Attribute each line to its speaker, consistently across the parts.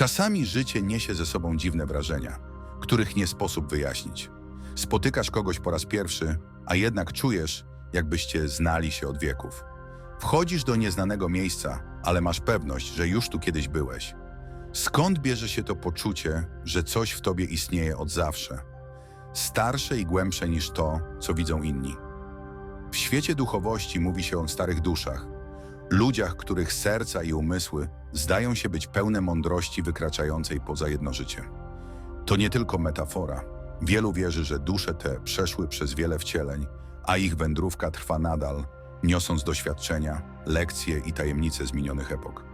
Speaker 1: Czasami życie niesie ze sobą dziwne wrażenia, których nie sposób wyjaśnić. Spotykasz kogoś po raz pierwszy, a jednak czujesz, jakbyście znali się od wieków. Wchodzisz do nieznanego miejsca, ale masz pewność, że już tu kiedyś byłeś. Skąd bierze się to poczucie, że coś w tobie istnieje od zawsze? Starsze i głębsze niż to, co widzą inni. W świecie duchowości mówi się o starych duszach, ludziach, których serca i umysły zdają się być pełne mądrości wykraczającej poza jedno życie. To nie tylko metafora. Wielu wierzy, że dusze te przeszły przez wiele wcieleń, a ich wędrówka trwa nadal, niosąc doświadczenia, lekcje i tajemnice z minionych epok.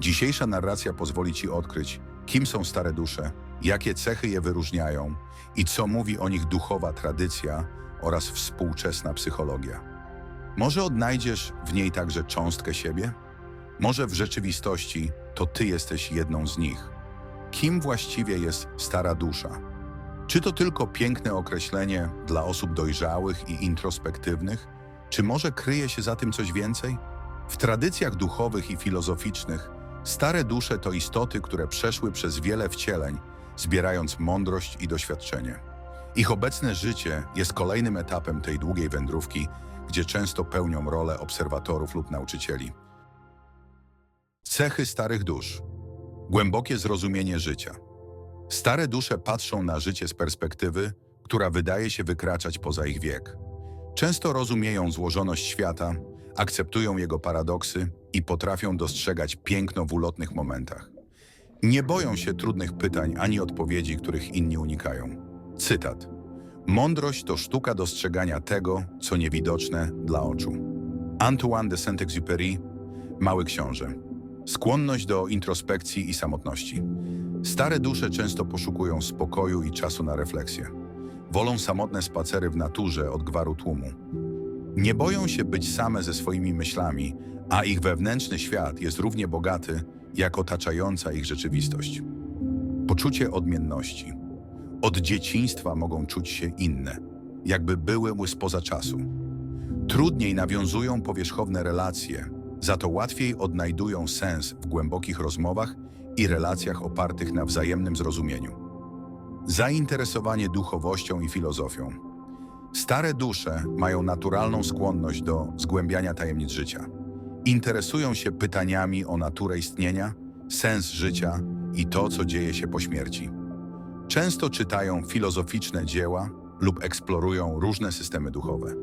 Speaker 1: Dzisiejsza narracja pozwoli Ci odkryć, kim są stare dusze, jakie cechy je wyróżniają i co mówi o nich duchowa tradycja oraz współczesna psychologia. Może odnajdziesz w niej także cząstkę siebie? Może w rzeczywistości to Ty jesteś jedną z nich. Kim właściwie jest stara dusza? Czy to tylko piękne określenie dla osób dojrzałych i introspektywnych? Czy może kryje się za tym coś więcej? W tradycjach duchowych i filozoficznych stare dusze to istoty, które przeszły przez wiele wcieleń, zbierając mądrość i doświadczenie. Ich obecne życie jest kolejnym etapem tej długiej wędrówki, gdzie często pełnią rolę obserwatorów lub nauczycieli. Cechy starych dusz. Głębokie zrozumienie życia. Stare dusze patrzą na życie z perspektywy, która wydaje się wykraczać poza ich wiek. Często rozumieją złożoność świata, akceptują jego paradoksy i potrafią dostrzegać piękno w ulotnych momentach. Nie boją się trudnych pytań ani odpowiedzi, których inni unikają. Cytat. Mądrość to sztuka dostrzegania tego, co niewidoczne dla oczu. Antoine de Saint-Exupéry, Mały Książę. Skłonność do introspekcji i samotności. Stare dusze często poszukują spokoju i czasu na refleksję. Wolą samotne spacery w naturze od gwaru tłumu. Nie boją się być same ze swoimi myślami, a ich wewnętrzny świat jest równie bogaty, jak otaczająca ich rzeczywistość. Poczucie odmienności. Od dzieciństwa mogą czuć się inne, jakby były spoza czasu. Trudniej nawiązują powierzchowne relacje, za to łatwiej odnajdują sens w głębokich rozmowach i relacjach opartych na wzajemnym zrozumieniu. Zainteresowanie duchowością i filozofią. Stare dusze mają naturalną skłonność do zgłębiania tajemnic życia. Interesują się pytaniami o naturę istnienia, sens życia i to, co dzieje się po śmierci. Często czytają filozoficzne dzieła lub eksplorują różne systemy duchowe.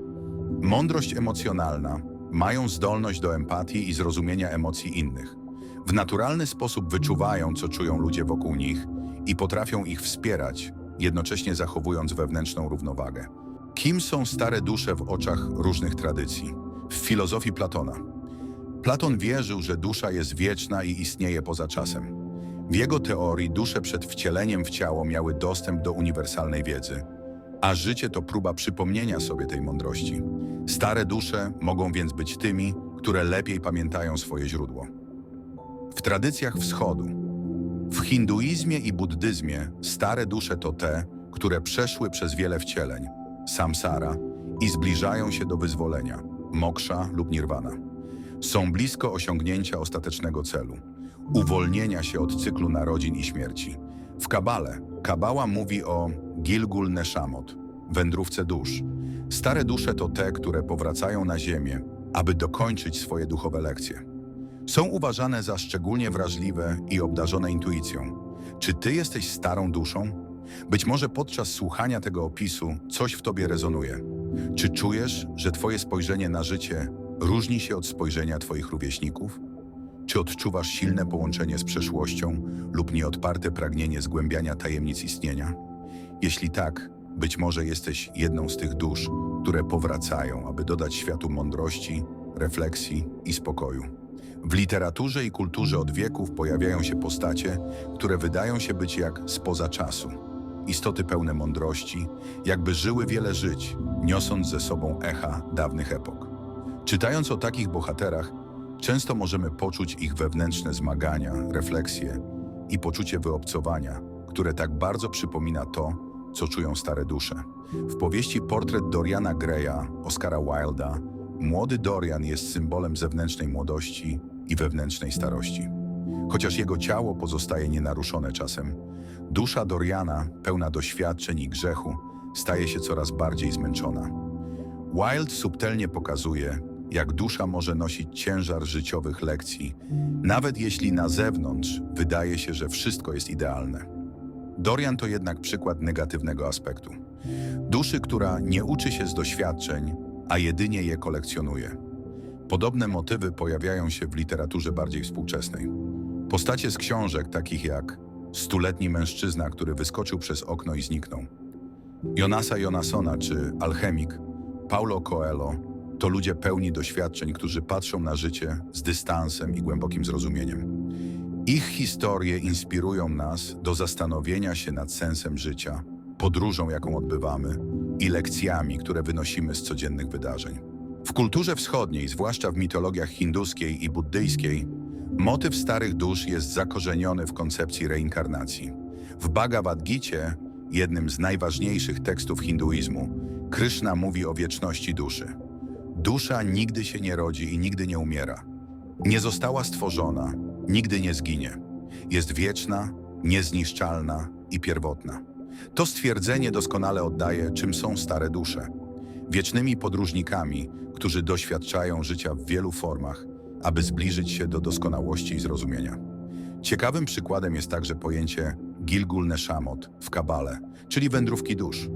Speaker 1: Mądrość emocjonalna mają zdolność do empatii i zrozumienia emocji innych. W naturalny sposób wyczuwają, co czują ludzie wokół nich i potrafią ich wspierać, jednocześnie zachowując wewnętrzną równowagę. Kim są stare dusze w oczach różnych tradycji? W filozofii Platona. Platon wierzył, że dusza jest wieczna i istnieje poza czasem. W jego teorii dusze przed wcieleniem w ciało miały dostęp do uniwersalnej wiedzy, a życie to próba przypomnienia sobie tej mądrości. Stare dusze mogą więc być tymi, które lepiej pamiętają swoje źródło. W tradycjach wschodu, w hinduizmie i buddyzmie stare dusze to te, które przeszły przez wiele wcieleń, samsara, i zbliżają się do wyzwolenia, moksza lub nirvana. Są blisko osiągnięcia ostatecznego celu uwolnienia się od cyklu narodzin i śmierci. W Kabale, Kabała mówi o Gilgul Neshamot, wędrówce dusz. Stare dusze to te, które powracają na ziemię, aby dokończyć swoje duchowe lekcje. Są uważane za szczególnie wrażliwe i obdarzone intuicją. Czy ty jesteś starą duszą? Być może podczas słuchania tego opisu coś w tobie rezonuje. Czy czujesz, że twoje spojrzenie na życie różni się od spojrzenia twoich rówieśników? Czy odczuwasz silne połączenie z przeszłością lub nieodparte pragnienie zgłębiania tajemnic istnienia? Jeśli tak, być może jesteś jedną z tych dusz, które powracają, aby dodać światu mądrości, refleksji i spokoju. W literaturze i kulturze od wieków pojawiają się postacie, które wydają się być jak spoza czasu. Istoty pełne mądrości, jakby żyły wiele żyć, niosąc ze sobą echa dawnych epok. Czytając o takich bohaterach, Często możemy poczuć ich wewnętrzne zmagania, refleksje i poczucie wyobcowania, które tak bardzo przypomina to, co czują stare dusze. W powieści Portret Doriana Greya Oscara Wilda młody Dorian jest symbolem zewnętrznej młodości i wewnętrznej starości. Chociaż jego ciało pozostaje nienaruszone czasem, dusza Doriana, pełna doświadczeń i grzechu, staje się coraz bardziej zmęczona. Wilde subtelnie pokazuje, jak dusza może nosić ciężar życiowych lekcji, nawet jeśli na zewnątrz wydaje się, że wszystko jest idealne. Dorian to jednak przykład negatywnego aspektu. Duszy, która nie uczy się z doświadczeń, a jedynie je kolekcjonuje. Podobne motywy pojawiają się w literaturze bardziej współczesnej. Postacie z książek takich jak Stuletni mężczyzna, który wyskoczył przez okno i zniknął, Jonasa Jonasona czy Alchemik, Paulo Coelho to ludzie pełni doświadczeń, którzy patrzą na życie z dystansem i głębokim zrozumieniem. Ich historie inspirują nas do zastanowienia się nad sensem życia, podróżą, jaką odbywamy i lekcjami, które wynosimy z codziennych wydarzeń. W kulturze wschodniej, zwłaszcza w mitologiach hinduskiej i buddyjskiej, motyw starych dusz jest zakorzeniony w koncepcji reinkarnacji. W Bhagavad Gicie, jednym z najważniejszych tekstów hinduizmu, Kryszna mówi o wieczności duszy. Dusza nigdy się nie rodzi i nigdy nie umiera. Nie została stworzona, nigdy nie zginie. Jest wieczna, niezniszczalna i pierwotna. To stwierdzenie doskonale oddaje, czym są stare dusze. Wiecznymi podróżnikami, którzy doświadczają życia w wielu formach, aby zbliżyć się do doskonałości i zrozumienia. Ciekawym przykładem jest także pojęcie Gilgul Neshamot w Kabale, czyli wędrówki dusz.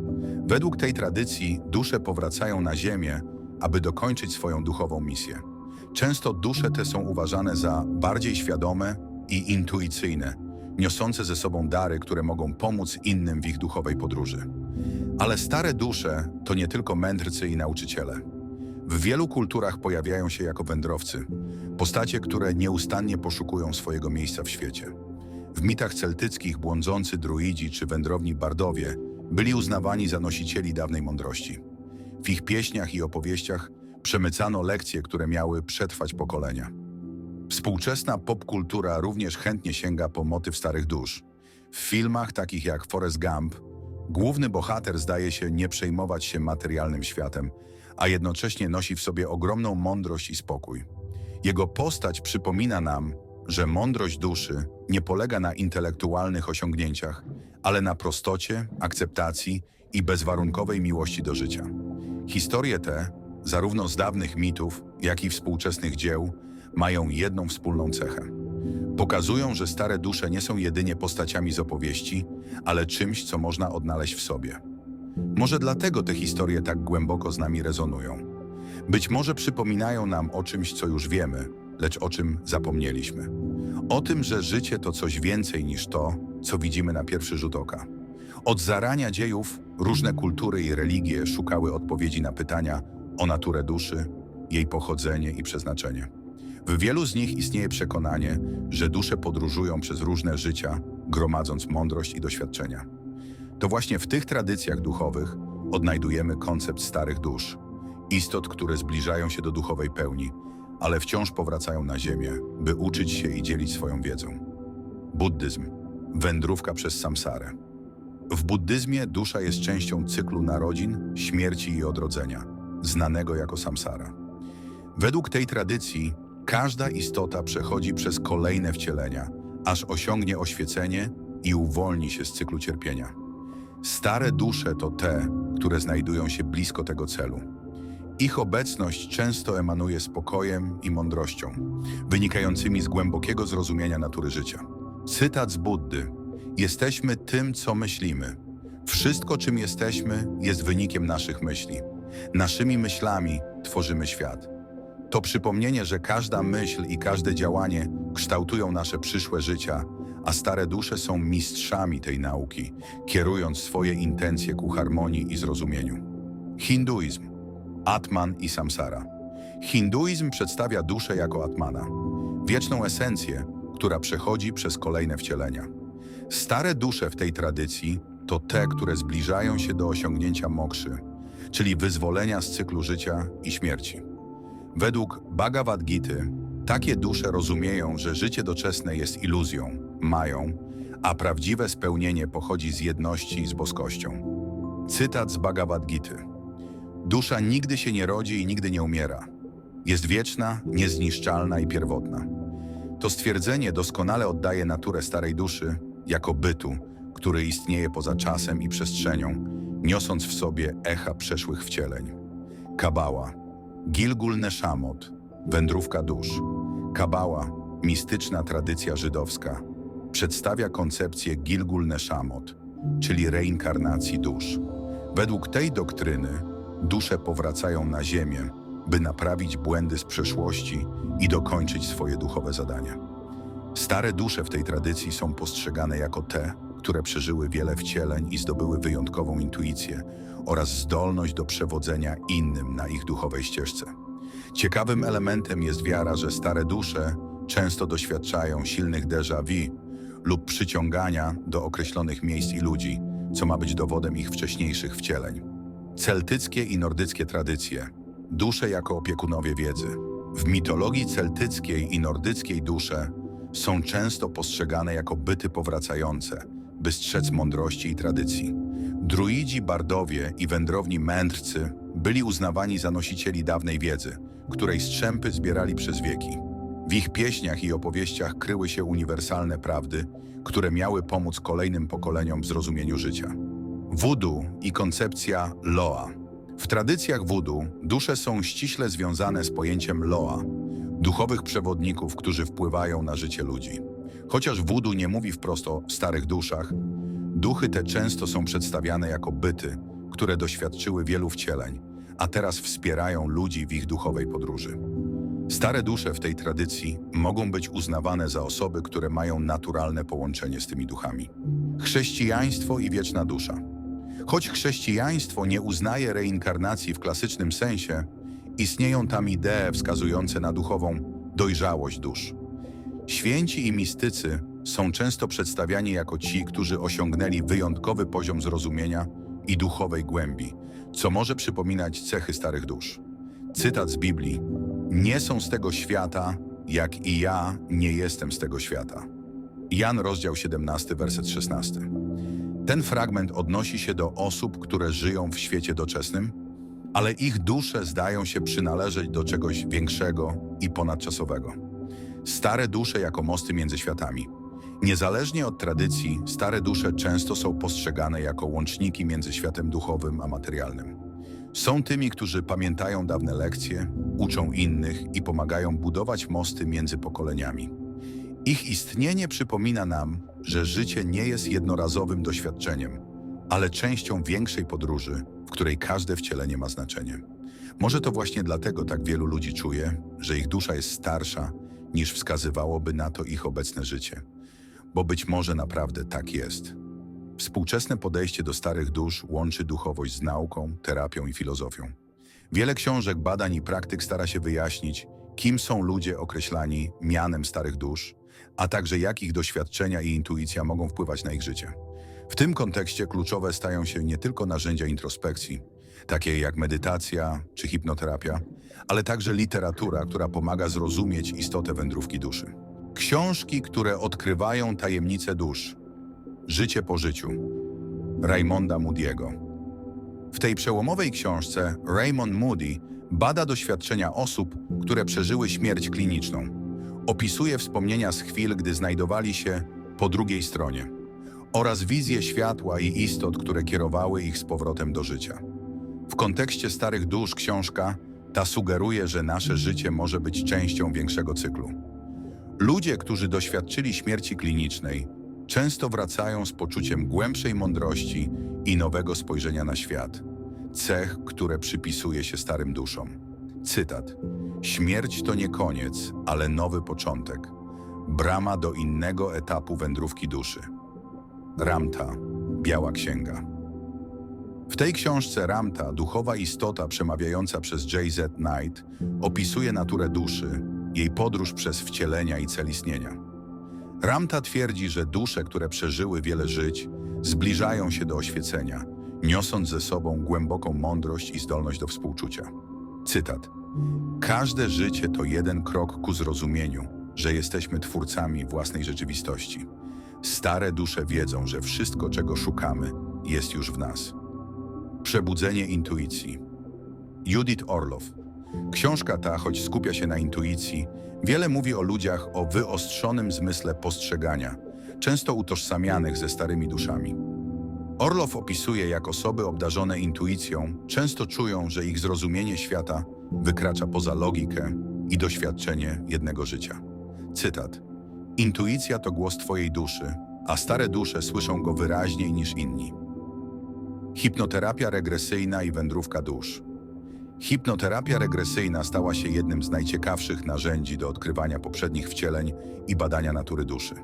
Speaker 1: Według tej tradycji dusze powracają na ziemię, aby dokończyć swoją duchową misję. Często dusze te są uważane za bardziej świadome i intuicyjne, niosące ze sobą dary, które mogą pomóc innym w ich duchowej podróży. Ale stare dusze to nie tylko mędrcy i nauczyciele. W wielu kulturach pojawiają się jako wędrowcy, postacie, które nieustannie poszukują swojego miejsca w świecie. W mitach celtyckich błądzący druidzi czy wędrowni bardowie byli uznawani za nosicieli dawnej mądrości. W ich pieśniach i opowieściach przemycano lekcje, które miały przetrwać pokolenia. Współczesna popkultura również chętnie sięga po motyw starych dusz. W filmach takich jak Forrest Gump główny bohater zdaje się nie przejmować się materialnym światem, a jednocześnie nosi w sobie ogromną mądrość i spokój. Jego postać przypomina nam, że mądrość duszy nie polega na intelektualnych osiągnięciach, ale na prostocie, akceptacji i bezwarunkowej miłości do życia. Historie te, zarówno z dawnych mitów, jak i współczesnych dzieł, mają jedną wspólną cechę. Pokazują, że stare dusze nie są jedynie postaciami z opowieści, ale czymś, co można odnaleźć w sobie. Może dlatego te historie tak głęboko z nami rezonują. Być może przypominają nam o czymś, co już wiemy, lecz o czym zapomnieliśmy. O tym, że życie to coś więcej niż to, co widzimy na pierwszy rzut oka. Od zarania dziejów różne kultury i religie szukały odpowiedzi na pytania o naturę duszy, jej pochodzenie i przeznaczenie. W wielu z nich istnieje przekonanie, że dusze podróżują przez różne życia, gromadząc mądrość i doświadczenia. To właśnie w tych tradycjach duchowych odnajdujemy koncept starych dusz, istot, które zbliżają się do duchowej pełni, ale wciąż powracają na ziemię, by uczyć się i dzielić swoją wiedzą. Buddyzm wędrówka przez samsarę. W buddyzmie dusza jest częścią cyklu narodzin, śmierci i odrodzenia, znanego jako samsara. Według tej tradycji każda istota przechodzi przez kolejne wcielenia, aż osiągnie oświecenie i uwolni się z cyklu cierpienia. Stare dusze to te, które znajdują się blisko tego celu. Ich obecność często emanuje spokojem i mądrością, wynikającymi z głębokiego zrozumienia natury życia. Cytat z Buddy. Jesteśmy tym, co myślimy. Wszystko, czym jesteśmy, jest wynikiem naszych myśli. Naszymi myślami tworzymy świat. To przypomnienie, że każda myśl i każde działanie kształtują nasze przyszłe życia, a stare dusze są mistrzami tej nauki, kierując swoje intencje ku harmonii i zrozumieniu. Hinduizm, Atman i Samsara. Hinduizm przedstawia duszę jako Atmana, wieczną esencję, która przechodzi przez kolejne wcielenia. Stare dusze w tej tradycji to te, które zbliżają się do osiągnięcia mokszy, czyli wyzwolenia z cyklu życia i śmierci. Według Bhagavad Gita takie dusze rozumieją, że życie doczesne jest iluzją, mają, a prawdziwe spełnienie pochodzi z jedności z boskością. Cytat z Bhagavad Gita. Dusza nigdy się nie rodzi i nigdy nie umiera. Jest wieczna, niezniszczalna i pierwotna. To stwierdzenie doskonale oddaje naturę starej duszy jako bytu, który istnieje poza czasem i przestrzenią, niosąc w sobie echa przeszłych wcieleń. Kabała, Gilgul Neshamot, wędrówka dusz. Kabała, mistyczna tradycja żydowska, przedstawia koncepcję Gilgul Neshamot, czyli reinkarnacji dusz. Według tej doktryny dusze powracają na ziemię, by naprawić błędy z przeszłości i dokończyć swoje duchowe zadania. Stare dusze w tej tradycji są postrzegane jako te, które przeżyły wiele wcieleń i zdobyły wyjątkową intuicję oraz zdolność do przewodzenia innym na ich duchowej ścieżce. Ciekawym elementem jest wiara, że stare dusze często doświadczają silnych déjà vu lub przyciągania do określonych miejsc i ludzi, co ma być dowodem ich wcześniejszych wcieleń. Celtyckie i nordyckie tradycje. Dusze jako opiekunowie wiedzy. W mitologii celtyckiej i nordyckiej dusze są często postrzegane jako byty powracające, by strzec mądrości i tradycji. Druidzi, bardowie i wędrowni mędrcy byli uznawani za nosicieli dawnej wiedzy, której strzępy zbierali przez wieki. W ich pieśniach i opowieściach kryły się uniwersalne prawdy, które miały pomóc kolejnym pokoleniom w zrozumieniu życia. Voodoo i koncepcja Loa. W tradycjach voodoo dusze są ściśle związane z pojęciem Loa, duchowych przewodników, którzy wpływają na życie ludzi. Chociaż voodoo nie mówi wprost o starych duszach, duchy te często są przedstawiane jako byty, które doświadczyły wielu wcieleń, a teraz wspierają ludzi w ich duchowej podróży. Stare dusze w tej tradycji mogą być uznawane za osoby, które mają naturalne połączenie z tymi duchami. Chrześcijaństwo i wieczna dusza. Choć chrześcijaństwo nie uznaje reinkarnacji w klasycznym sensie, istnieją tam idee wskazujące na duchową dojrzałość dusz. Święci i mistycy są często przedstawiani jako ci, którzy osiągnęli wyjątkowy poziom zrozumienia i duchowej głębi, co może przypominać cechy starych dusz. Cytat z Biblii: Nie są z tego świata, jak i ja nie jestem z tego świata. Jan, rozdział 17, werset 16. Ten fragment odnosi się do osób, które żyją w świecie doczesnym, ale ich dusze zdają się przynależeć do czegoś większego i ponadczasowego. Stare dusze jako mosty między światami. Niezależnie od tradycji, stare dusze często są postrzegane jako łączniki między światem duchowym a materialnym. Są tymi, którzy pamiętają dawne lekcje, uczą innych i pomagają budować mosty między pokoleniami. Ich istnienie przypomina nam, że życie nie jest jednorazowym doświadczeniem, ale częścią większej podróży, w której każde wcielenie ma znaczenie. Może to właśnie dlatego tak wielu ludzi czuje, że ich dusza jest starsza, niż wskazywałoby na to ich obecne życie. Bo być może naprawdę tak jest. Współczesne podejście do starych dusz łączy duchowość z nauką, terapią i filozofią. Wiele książek, badań i praktyk stara się wyjaśnić, kim są ludzie określani mianem starych dusz, a także jak ich doświadczenia i intuicja mogą wpływać na ich życie. W tym kontekście kluczowe stają się nie tylko narzędzia introspekcji, takie jak medytacja czy hipnoterapia, ale także literatura, która pomaga zrozumieć istotę wędrówki duszy. Książki, które odkrywają tajemnice dusz. Życie po życiu. Raymonda Moody'ego. W tej przełomowej książce Raymond Moody bada doświadczenia osób, które przeżyły śmierć kliniczną. Opisuje wspomnienia z chwil, gdy znajdowali się po drugiej stronie oraz wizje światła i istot, które kierowały ich z powrotem do życia. W kontekście starych dusz książka ta sugeruje, że nasze życie może być częścią większego cyklu. Ludzie, którzy doświadczyli śmierci klinicznej, często wracają z poczuciem głębszej mądrości i nowego spojrzenia na świat, cech, które przypisuje się starym duszom. Cytat: Śmierć to nie koniec, ale nowy początek. Brama do innego etapu wędrówki duszy. Ramta, Biała Księga. W tej książce Ramta, duchowa istota przemawiająca przez J.Z. Knight, opisuje naturę duszy, jej podróż przez wcielenia i cel istnienia. Ramta twierdzi, że dusze, które przeżyły wiele żyć, zbliżają się do oświecenia, niosąc ze sobą głęboką mądrość i zdolność do współczucia. Cytat. Każde życie to jeden krok ku zrozumieniu, że jesteśmy twórcami własnej rzeczywistości. Stare dusze wiedzą, że wszystko, czego szukamy, jest już w nas. Przebudzenie intuicji. Judith Orloff. Książka ta, choć skupia się na intuicji, wiele mówi o ludziach o wyostrzonym zmysle postrzegania, często utożsamianych ze starymi duszami. Orlow opisuje, jak osoby obdarzone intuicją często czują, że ich zrozumienie świata wykracza poza logikę i doświadczenie jednego życia. Cytat. Intuicja to głos Twojej duszy, a stare dusze słyszą go wyraźniej niż inni. Hipnoterapia regresyjna i wędrówka dusz. Hipnoterapia regresyjna stała się jednym z najciekawszych narzędzi do odkrywania poprzednich wcieleń i badania natury duszy.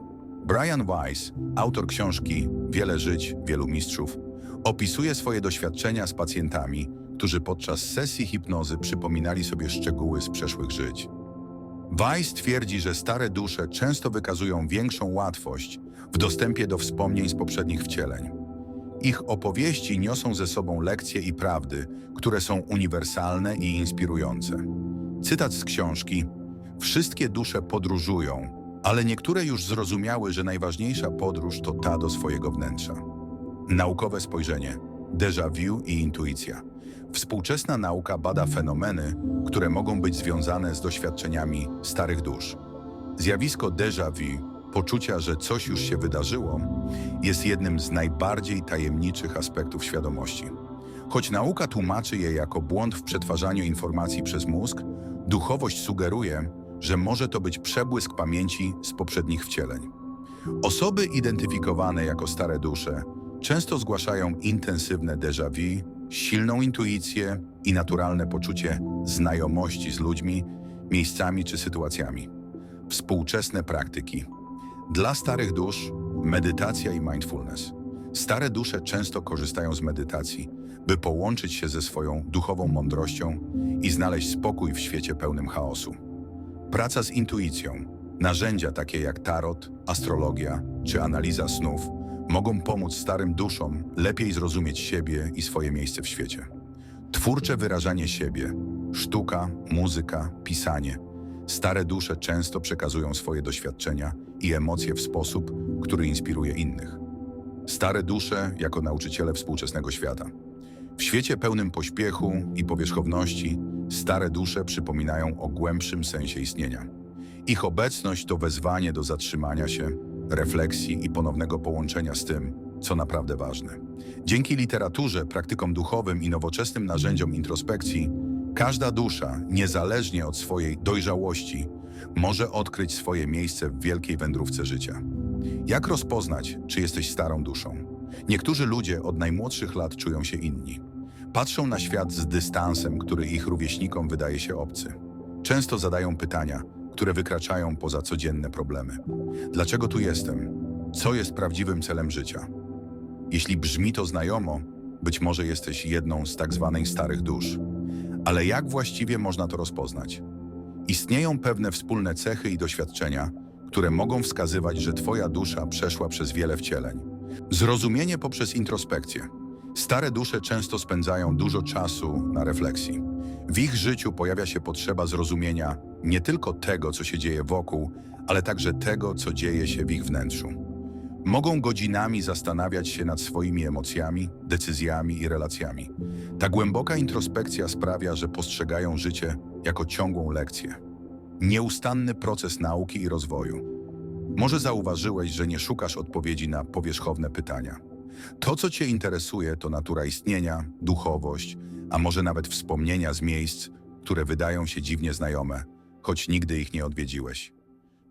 Speaker 1: Brian Weiss, autor książki Wiele żyć, wielu mistrzów, opisuje swoje doświadczenia z pacjentami, którzy podczas sesji hipnozy przypominali sobie szczegóły z przeszłych żyć. Weiss twierdzi, że stare dusze często wykazują większą łatwość w dostępie do wspomnień z poprzednich wcieleń. Ich opowieści niosą ze sobą lekcje i prawdy, które są uniwersalne i inspirujące. Cytat z książki: Wszystkie dusze podróżują, ale niektóre już zrozumiały, że najważniejsza podróż to ta do swojego wnętrza. Naukowe spojrzenie, déjà vu i intuicja. Współczesna nauka bada fenomeny, które mogą być związane z doświadczeniami starych dusz. Zjawisko déjà vu, poczucia, że coś już się wydarzyło, jest jednym z najbardziej tajemniczych aspektów świadomości. Choć nauka tłumaczy je jako błąd w przetwarzaniu informacji przez mózg, duchowość sugeruje, że może to być przebłysk pamięci z poprzednich wcieleń. Osoby identyfikowane jako stare dusze często zgłaszają intensywne déjà vu, silną intuicję i naturalne poczucie znajomości z ludźmi, miejscami czy sytuacjami. Współczesne praktyki. Dla starych dusz medytacja i mindfulness. Stare dusze często korzystają z medytacji, by połączyć się ze swoją duchową mądrością i znaleźć spokój w świecie pełnym chaosu. Praca z intuicją. Narzędzia takie jak tarot, astrologia czy analiza snów mogą pomóc starym duszom lepiej zrozumieć siebie i swoje miejsce w świecie. Twórcze wyrażanie siebie, sztuka, muzyka, pisanie. Stare dusze często przekazują swoje doświadczenia i emocje w sposób, który inspiruje innych. Stare dusze jako nauczyciele współczesnego świata. W świecie pełnym pośpiechu i powierzchowności, stare dusze przypominają o głębszym sensie istnienia. Ich obecność to wezwanie do zatrzymania się, refleksji i ponownego połączenia z tym, co naprawdę ważne. Dzięki literaturze, praktykom duchowym i nowoczesnym narzędziom introspekcji, każda dusza, niezależnie od swojej dojrzałości, może odkryć swoje miejsce w wielkiej wędrówce życia. Jak rozpoznać, czy jesteś starą duszą? Niektórzy ludzie od najmłodszych lat czują się inni. Patrzą na świat z dystansem, który ich rówieśnikom wydaje się obcy. Często zadają pytania, które wykraczają poza codzienne problemy. Dlaczego tu jestem? Co jest prawdziwym celem życia? Jeśli brzmi to znajomo, być może jesteś jedną z tak zwanych starych dusz. Ale jak właściwie można to rozpoznać? Istnieją pewne wspólne cechy i doświadczenia, które mogą wskazywać, że Twoja dusza przeszła przez wiele wcieleń. Zrozumienie poprzez introspekcję. Stare dusze często spędzają dużo czasu na refleksji. W ich życiu pojawia się potrzeba zrozumienia nie tylko tego, co się dzieje wokół, ale także tego, co dzieje się w ich wnętrzu. Mogą godzinami zastanawiać się nad swoimi emocjami, decyzjami i relacjami. Ta głęboka introspekcja sprawia, że postrzegają życie jako ciągłą lekcję. Nieustanny proces nauki i rozwoju. Może zauważyłeś, że nie szukasz odpowiedzi na powierzchowne pytania. To, co Cię interesuje, to natura istnienia, duchowość, a może nawet wspomnienia z miejsc, które wydają się dziwnie znajome, choć nigdy ich nie odwiedziłeś.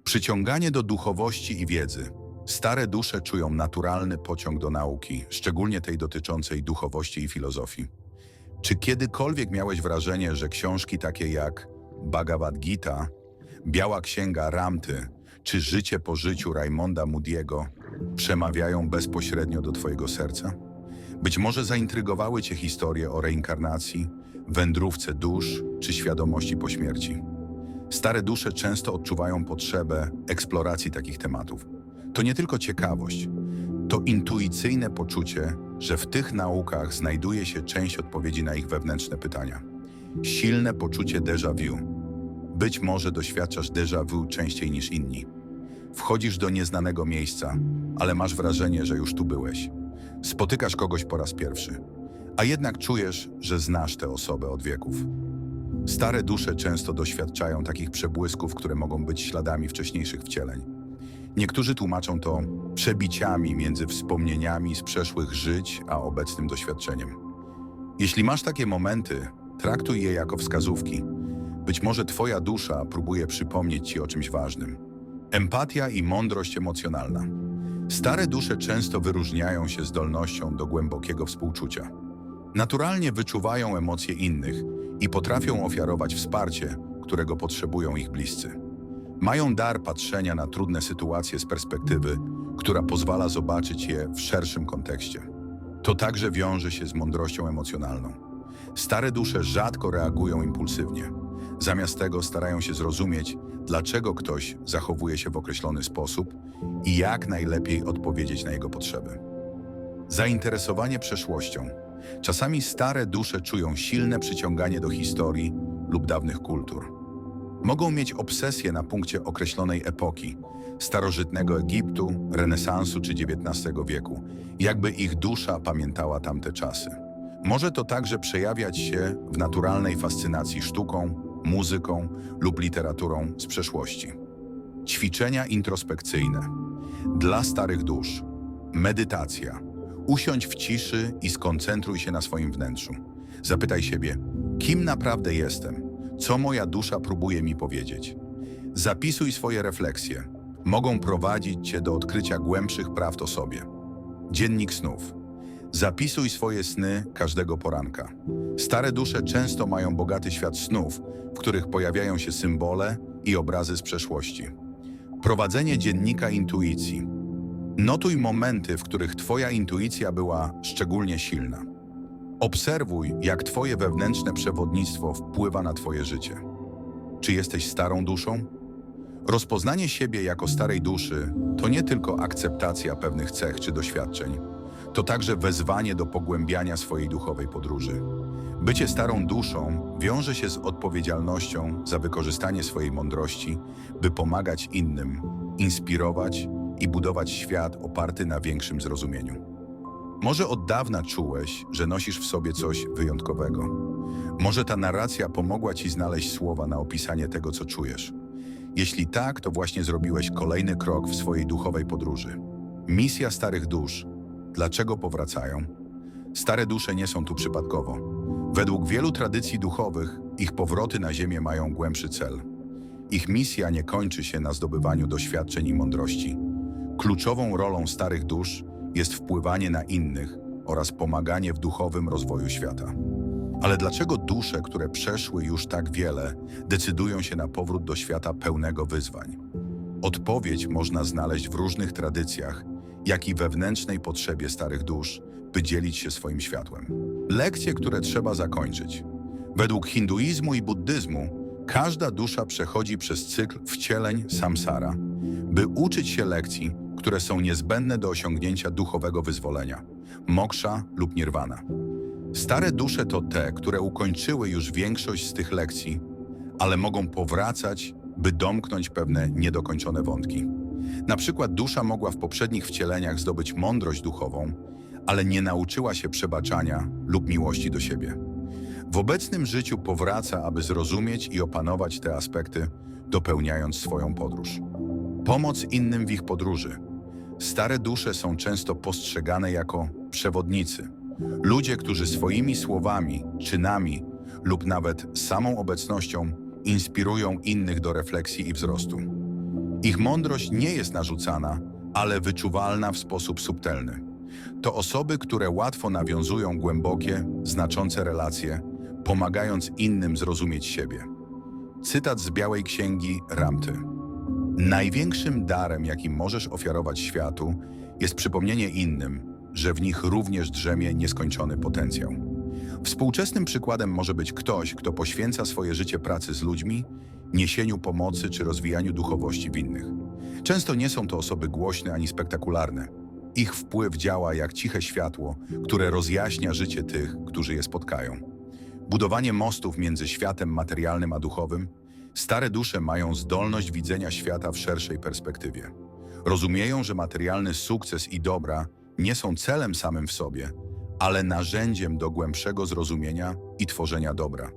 Speaker 1: Przyciąganie do duchowości i wiedzy. Stare dusze czują naturalny pociąg do nauki, szczególnie tej dotyczącej duchowości i filozofii. Czy kiedykolwiek miałeś wrażenie, że książki takie jak Bhagavad Gita, Biała Księga Ramty czy Życie po życiu Raimonda Moody'ego przemawiają bezpośrednio do Twojego serca? Być może zaintrygowały Cię historie o reinkarnacji, wędrówce dusz czy świadomości po śmierci. Stare dusze często odczuwają potrzebę eksploracji takich tematów. To nie tylko ciekawość, to intuicyjne poczucie, że w tych naukach znajduje się część odpowiedzi na ich wewnętrzne pytania. Silne poczucie déjà vu. Być może doświadczasz déjà vu częściej niż inni. Wchodzisz do nieznanego miejsca, ale masz wrażenie, że już tu byłeś. Spotykasz kogoś po raz pierwszy, a jednak czujesz, że znasz tę osobę od wieków. Stare dusze często doświadczają takich przebłysków, które mogą być śladami wcześniejszych wcieleń. Niektórzy tłumaczą to przebiciami między wspomnieniami z przeszłych żyć a obecnym doświadczeniem. Jeśli masz takie momenty, traktuj je jako wskazówki. Być może Twoja dusza próbuje przypomnieć Ci o czymś ważnym. Empatia i mądrość emocjonalna. Stare dusze często wyróżniają się zdolnością do głębokiego współczucia. Naturalnie wyczuwają emocje innych i potrafią ofiarować wsparcie, którego potrzebują ich bliscy. Mają dar patrzenia na trudne sytuacje z perspektywy, która pozwala zobaczyć je w szerszym kontekście. To także wiąże się z mądrością emocjonalną. Stare dusze rzadko reagują impulsywnie. Zamiast tego starają się zrozumieć, dlaczego ktoś zachowuje się w określony sposób i jak najlepiej odpowiedzieć na jego potrzeby. Zainteresowanie przeszłością. Czasami stare dusze czują silne przyciąganie do historii lub dawnych kultur. Mogą mieć obsesję na punkcie określonej epoki, starożytnego Egiptu, renesansu czy XIX wieku, jakby ich dusza pamiętała tamte czasy. Może to także przejawiać się w naturalnej fascynacji sztuką, muzyką lub literaturą z przeszłości. Ćwiczenia introspekcyjne. Dla starych dusz. Medytacja. Usiądź w ciszy i skoncentruj się na swoim wnętrzu. Zapytaj siebie, kim naprawdę jestem? Co moja dusza próbuje mi powiedzieć? Zapisuj swoje refleksje. Mogą prowadzić cię do odkrycia głębszych prawd o sobie. Dziennik snów. Zapisuj swoje sny każdego poranka. Stare dusze często mają bogaty świat snów, w których pojawiają się symbole i obrazy z przeszłości. Prowadzenie dziennika intuicji. Notuj momenty, w których Twoja intuicja była szczególnie silna. Obserwuj, jak Twoje wewnętrzne przewodnictwo wpływa na Twoje życie. Czy jesteś starą duszą? Rozpoznanie siebie jako starej duszy to nie tylko akceptacja pewnych cech czy doświadczeń, to także wezwanie do pogłębiania swojej duchowej podróży. Bycie starą duszą wiąże się z odpowiedzialnością za wykorzystanie swojej mądrości, by pomagać innym, inspirować i budować świat oparty na większym zrozumieniu. Może od dawna czułeś, że nosisz w sobie coś wyjątkowego. Może ta narracja pomogła ci znaleźć słowa na opisanie tego, co czujesz. Jeśli tak, to właśnie zrobiłeś kolejny krok w swojej duchowej podróży. Misja starych dusz. Dlaczego powracają? Stare dusze nie są tu przypadkowo. Według wielu tradycji duchowych, ich powroty na Ziemię mają głębszy cel. Ich misja nie kończy się na zdobywaniu doświadczeń i mądrości. Kluczową rolą starych dusz jest wpływanie na innych oraz pomaganie w duchowym rozwoju świata. Ale dlaczego dusze, które przeszły już tak wiele, decydują się na powrót do świata pełnego wyzwań? Odpowiedź można znaleźć w różnych tradycjach, jak i wewnętrznej potrzebie starych dusz, by dzielić się swoim światłem. Lekcje, które trzeba zakończyć. Według hinduizmu i buddyzmu każda dusza przechodzi przez cykl wcieleń samsara, by uczyć się lekcji, które są niezbędne do osiągnięcia duchowego wyzwolenia, moksza lub nirwana. Stare dusze to te, które ukończyły już większość z tych lekcji, ale mogą powracać, by domknąć pewne niedokończone wątki. Na przykład dusza mogła w poprzednich wcieleniach zdobyć mądrość duchową, ale nie nauczyła się przebaczania lub miłości do siebie. W obecnym życiu powraca, aby zrozumieć i opanować te aspekty, dopełniając swoją podróż. Pomoc innym w ich podróży. Stare dusze są często postrzegane jako przewodnicy. Ludzie, którzy swoimi słowami, czynami lub nawet samą obecnością inspirują innych do refleksji i wzrostu. Ich mądrość nie jest narzucana, ale wyczuwalna w sposób subtelny. To osoby, które łatwo nawiązują głębokie, znaczące relacje, pomagając innym zrozumieć siebie. Cytat z Białej Księgi Ramty. Największym darem, jaki możesz ofiarować światu, jest przypomnienie innym, że w nich również drzemie nieskończony potencjał. Współczesnym przykładem może być ktoś, kto poświęca swoje życie pracy z ludźmi, niesieniu pomocy czy rozwijaniu duchowości w innych. Często nie są to osoby głośne ani spektakularne. Ich wpływ działa jak ciche światło, które rozjaśnia życie tych, którzy je spotkają. Budowanie mostów między światem materialnym a duchowym Stare dusze mają zdolność widzenia świata w szerszej perspektywie. Rozumieją, że materialny sukces i dobra nie są celem samym w sobie, ale narzędziem do głębszego zrozumienia i tworzenia dobra.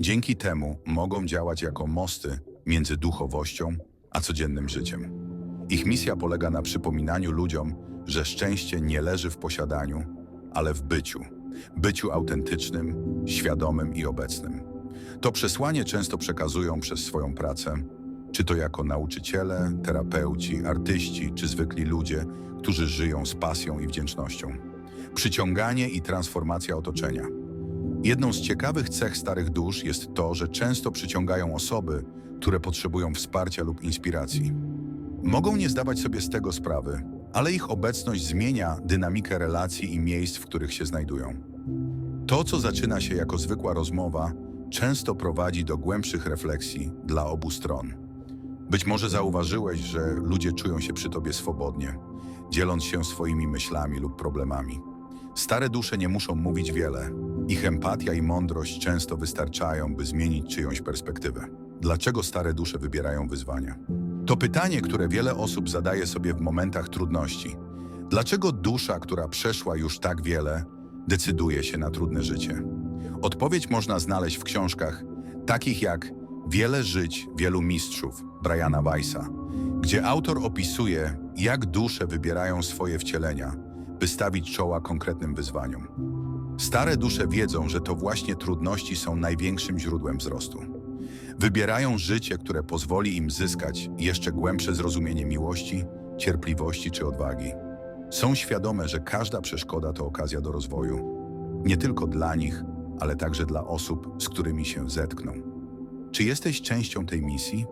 Speaker 1: Dzięki temu mogą działać jako mosty między duchowością a codziennym życiem. Ich misja polega na przypominaniu ludziom, że szczęście nie leży w posiadaniu, ale w byciu. Byciu autentycznym, świadomym i obecnym. To przesłanie często przekazują przez swoją pracę, czy to jako nauczyciele, terapeuci, artyści, czy zwykli ludzie, którzy żyją z pasją i wdzięcznością. Przyciąganie i transformacja otoczenia. Jedną z ciekawych cech starych dusz jest to, że często przyciągają osoby, które potrzebują wsparcia lub inspiracji. Mogą nie zdawać sobie z tego sprawy, ale ich obecność zmienia dynamikę relacji i miejsc, w których się znajdują. To, co zaczyna się jako zwykła rozmowa, często prowadzi do głębszych refleksji dla obu stron. Być może zauważyłeś, że ludzie czują się przy tobie swobodnie, dzieląc się swoimi myślami lub problemami. Stare dusze nie muszą mówić wiele. Ich empatia i mądrość często wystarczają, by zmienić czyjąś perspektywę. Dlaczego stare dusze wybierają wyzwania? To pytanie, które wiele osób zadaje sobie w momentach trudności. Dlaczego dusza, która przeszła już tak wiele, decyduje się na trudne życie? Odpowiedź można znaleźć w książkach takich jak Wiele żyć wielu mistrzów Briana Weissa, gdzie autor opisuje, jak dusze wybierają swoje wcielenia, by stawić czoła konkretnym wyzwaniom. Stare dusze wiedzą, że to właśnie trudności są największym źródłem wzrostu. Wybierają życie, które pozwoli im zyskać jeszcze głębsze zrozumienie miłości, cierpliwości czy odwagi. Są świadome, że każda przeszkoda to okazja do rozwoju. Nie tylko dla nich, ale także dla osób, z którymi się zetkną. Czy jesteś częścią tej misji?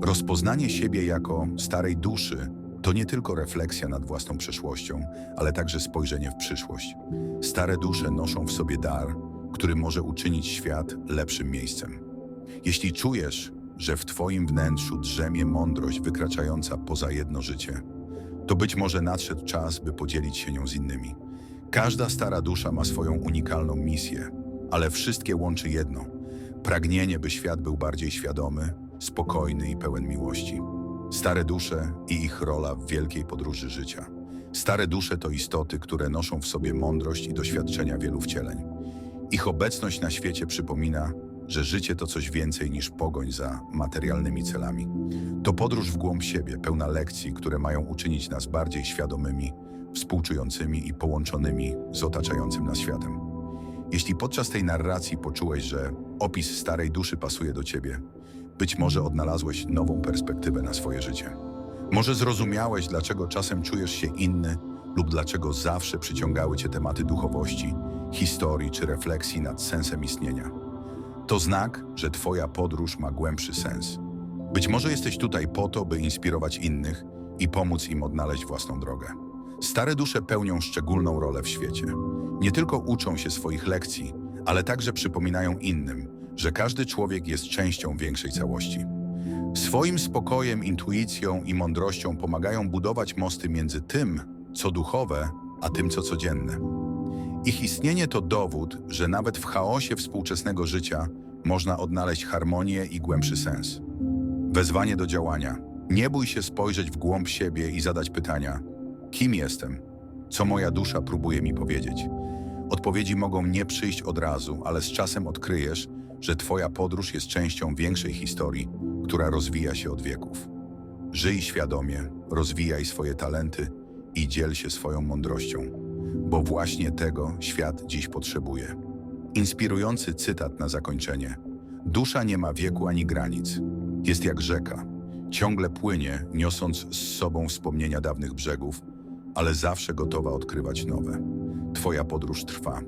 Speaker 1: Rozpoznanie siebie jako starej duszy to nie tylko refleksja nad własną przeszłością, ale także spojrzenie w przyszłość. Stare dusze noszą w sobie dar, który może uczynić świat lepszym miejscem. Jeśli czujesz, że w Twoim wnętrzu drzemie mądrość wykraczająca poza jedno życie, to być może nadszedł czas, by podzielić się nią z innymi. Każda stara dusza ma swoją unikalną misję, ale wszystkie łączy jedno pragnienie, by świat był bardziej świadomy, spokojny i pełen miłości. Stare dusze i ich rola w wielkiej podróży życia. Stare dusze to istoty, które noszą w sobie mądrość i doświadczenia wielu wcieleń. Ich obecność na świecie przypomina, że życie to coś więcej niż pogoń za materialnymi celami. To podróż w głąb siebie, pełna lekcji, które mają uczynić nas bardziej świadomymi, współczującymi i połączonymi z otaczającym nas światem. Jeśli podczas tej narracji poczułeś, że opis starej duszy pasuje do ciebie, być może odnalazłeś nową perspektywę na swoje życie. Może zrozumiałeś, dlaczego czasem czujesz się inny lub dlaczego zawsze przyciągały cię tematy duchowości, historii czy refleksji nad sensem istnienia. To znak, że Twoja podróż ma głębszy sens. Być może jesteś tutaj po to, by inspirować innych i pomóc im odnaleźć własną drogę. Stare dusze pełnią szczególną rolę w świecie. Nie tylko uczą się swoich lekcji, ale także przypominają innym, że każdy człowiek jest częścią większej całości. Swoim spokojem, intuicją i mądrością pomagają budować mosty między tym, co duchowe, a tym, co codzienne. Ich istnienie to dowód, że nawet w chaosie współczesnego życia można odnaleźć harmonię i głębszy sens. Wezwanie do działania. Nie bój się spojrzeć w głąb siebie i zadać pytania: kim jestem? Co moja dusza próbuje mi powiedzieć? Odpowiedzi mogą nie przyjść od razu, ale z czasem odkryjesz, że Twoja podróż jest częścią większej historii, która rozwija się od wieków. Żyj świadomie, rozwijaj swoje talenty i dziel się swoją mądrością, bo właśnie tego świat dziś potrzebuje. Inspirujący cytat na zakończenie. Dusza nie ma wieku ani granic. Jest jak rzeka. Ciągle płynie, niosąc z sobą wspomnienia dawnych brzegów, ale zawsze gotowa odkrywać nowe. Twoja podróż trwa.